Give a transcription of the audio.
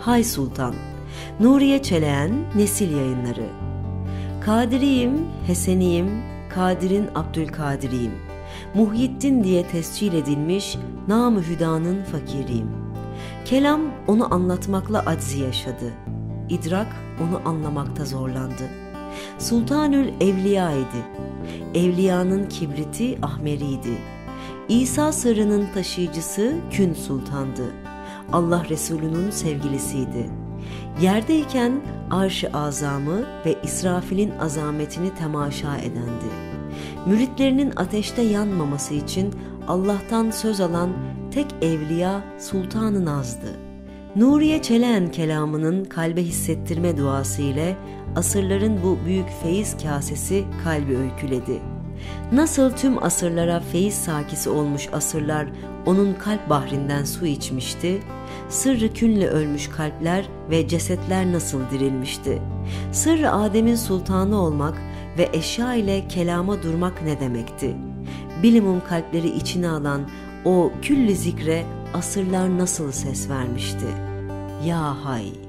Hay Sultan Nuriye Çeleğen Nesil Yayınları Kadiriyim, Heseniyim, Kadir'in Abdülkadiriyim. Muhyiddin diye tescil edilmiş Nam-ı Hüda'nın fakiriyim. Kelam onu anlatmakla aczi yaşadı. İdrak onu anlamakta zorlandı. Sultanül Evliya idi. Evliyanın kibriti Ahmeriydi. İsa sırrının taşıyıcısı Kün Sultandı. Allah Resulü'nün sevgilisiydi. Yerdeyken arş-ı azamı ve İsrafil'in azametini temaşa edendi. Müritlerinin ateşte yanmaması için Allah'tan söz alan tek evliya Sultan-ı Naz'dı. Nuriye Çelen kelamının kalbe hissettirme duası ile asırların bu büyük feyiz kasesi kalbi öyküledi. Nasıl tüm asırlara feyiz sakisi olmuş asırlar onun kalp bahrinden su içmişti, sırrı künle ölmüş kalpler ve cesetler nasıl dirilmişti. Sırrı Adem'in sultanı olmak ve eşya ile kelama durmak ne demekti? Bilimum kalpleri içine alan o külli zikre asırlar nasıl ses vermişti? Ya hay!